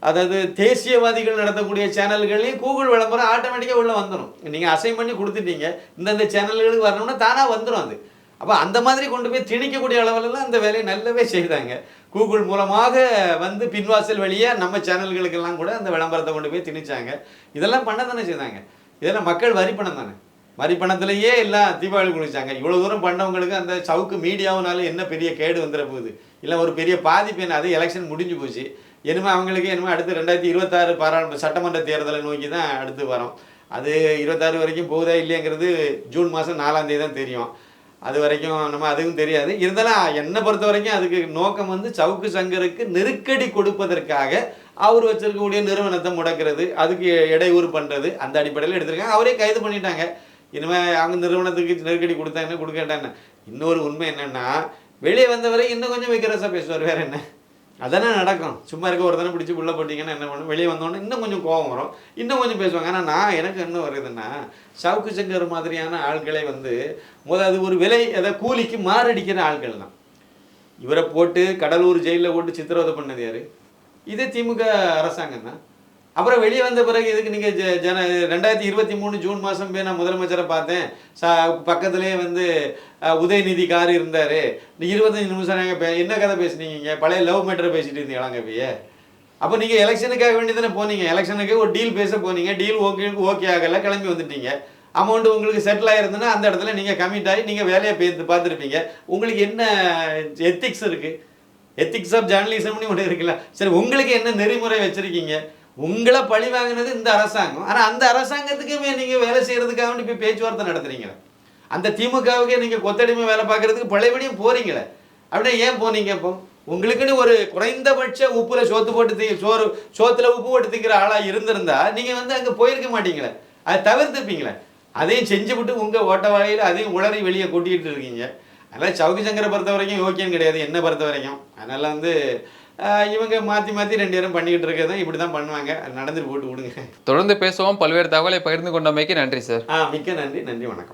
அதாவது தேசியவாதிகள் நடத்தக்கூடிய சேனல்களையும் கூகுள் விளம்பரம் ஆட்டோமேட்டிக்காக உள்ளே வந்துடும் நீங்கள் அசைன் பண்ணி கொடுத்துட்டீங்க. இந்தந்த சேனல்களுக்கு வரணும்னா தானாக வந்துடும் அது. அப்போ அந்த மாதிரி கொண்டு போய் திணிக்கக்கூடிய அளவுலலாம் அந்த வேலையை நல்லாவே செய்தாங்க. கூகுள் மூலமாக வந்து பின்வாசல் வழியாக நம்ம சேனல்களுக்கெல்லாம் கூட அந்த விளம்பரத்தை கொண்டு போய் திணிச்சாங்க. இதெல்லாம் பண்ண தானே செய்தாங்க. இதெல்லாம் மக்கள் வரி பணம் தானே. வரி பணத்திலேயே எல்லாம் தீபாவளி குளிச்சாங்க. இவ்வளோ தூரம் பண்ணவங்களுக்கு அந்த சவுக்கு மீடியாவுனால என்ன பெரிய கேடு வந்துட போகுது? இல்லை ஒரு பெரிய பாதிப்பு என்ன? அது எலெக்ஷன் முடிஞ்சு போச்சு. என்னமோ அவங்களுக்கு என்னமோ அடுத்து ரெண்டாயிரத்தி இருபத்தாறு பாராளுமன்ற சட்டமன்ற தேர்தலை நோக்கி தான் அடுத்து வரோம். அது இருபத்தாறு வரைக்கும் போகுதா இல்லைங்கிறது ஜூன் மாதம் நாலாம் தேதி தான் தெரியும். அது வரைக்கும் நம்ம அதுவும் தெரியாது. இருந்தாலும் என்னை பொறுத்த வரைக்கும் அதுக்கு நோக்கம் வந்து சவுக்கு சங்கருக்கு நெருக்கடி கொடுப்பதற்காக அவர் வச்சிருக்கக்கூடிய நிறுவனத்தை முடக்கிறது அதுக்கு இடையூறு பண்ணுறது அந்த அடிப்படையில் எடுத்திருக்காங்க. அவரே கைது பண்ணிட்டாங்க. இனிமேல் அவங்க நிறுவனத்துக்கு நெருக்கடி கொடுத்தா என்ன? கொடுக்கட்டான்னு இன்னொரு உண்மை என்னென்னா வெளியே வந்தவரை இன்னும் கொஞ்சம் விக்ரஸாக பேசுவார். வேறு என்ன? அதானே நடக்கும். சும்மா இருக்க ஒரு தானே பிடிச்சி உள்ளே போட்டிங்கன்னா என்ன பண்ணும்? வெளியே வந்தோடனே இன்னும் கொஞ்சம் கோபம் வரும். இன்னும் கொஞ்சம் பேசுவாங்க. ஆனால் நான் எனக்கு என்ன வருதுன்னா சவுக்கு சங்கர் மாதிரியான ஆட்களை வந்து முத அது ஒரு விலை அதை கூலிக்கு மாரடிக்கிற ஆட்கள் தான். இவரை போட்டு கடலூர் ஜெயிலில் போட்டு சித்திரவதை பண்ணது யார்? இதே திமுக அரசாங்கம் தான். அப்புறம் வெளியே வந்த பிறகு இதுக்கு நீங்கள் ஜ ஜன ரெண்டாயிரத்தி இருபத்தி மூணு ஜூன் மாதம் போய் நான் முதலமைச்சரை பார்த்தேன். சா பக்கத்துலேயே வந்து உதயநிதி கார் இருந்தார். இருபத்தஞ்சு நிமிஷம் நாங்கள் என்ன கதை பேசுனீங்க பழைய லவ் மேட்டரை பேசிட்டு இருந்தீங்களாங்க இப்பயே அப்போ நீங்கள் எலெக்ஷனுக்காக வேண்டி தானே போனீங்க. எலெக்ஷனுக்கு ஒரு டீல் பேச போனீங்க. டீல் ஓகே ஓகே ஆகலை கிளம்பி வந்துட்டீங்க. அமௌண்ட் உங்களுக்கு செட்டில் ஆயிருந்ததுன்னா அந்த இடத்துல நீங்கள் கமிட் ஆகி நீங்கள் வேலையை பேர்த்து பார்த்துருப்பீங்க. உங்களுக்கு என்ன எத்திக்ஸ் இருக்குது எத்திக்ஸ் ஆஃப் ஜேர்னலிசம்னு ஒன்று இருக்குல்ல. சரி உங்களுக்கு என்ன நெறிமுறை வச்சுருக்கீங்க? உங்களை பழி வாங்கினது இந்த அரசாங்கம். ஆனால் அந்த அரசாங்கத்துக்குமே நீங்கள் வேலை செய்கிறதுக்காக வேண்டி போய் பேச்சுவார்த்தை நடத்துறீங்களே? அந்த திமுகவுக்கே நீங்கள் கொத்தடிமை வேலை பார்க்கறதுக்கு பழையபடியும் போறீங்களே. அப்படியே ஏன் போனீங்க இப்போ? உங்களுக்குன்னு ஒரு குறைந்தபட்ச உப்புல சோத்து போட்டு தீ சோறு சோத்துல உப்பு போட்டு திங்கிற ஆளா இருந்திருந்தா நீங்க வந்து அங்க போயிருக்க மாட்டீங்களே. அதை தவிர்த்துப்பீங்களே அதையும் செஞ்சு விட்டு உங்க ஓட்ட வாழையில அதையும் உளறி வெளியே கொட்டிட்டு இருக்கீங்க. அதனால சவுக்கு சங்கரை பொறுத்த வரைக்கும் யோக்கியம் கிடையாது என்ன பொறுத்த வரைக்கும். அதனால வந்து இவங்க மாத்தி மாத்தி ரெண்டு பேரும் பண்ணிக்கிட்டு இருக்கிறது இப்படி தான் பண்ணுவாங்க நடந்துட்டு போட்டு விடுங்க. தொடர்ந்து பேசுவோம். பல்வேறு தகவலை பகிர்ந்து கொண்டமைக்கு நன்றி சார். ஆ மிக்க நன்றி. நன்றி வணக்கம்.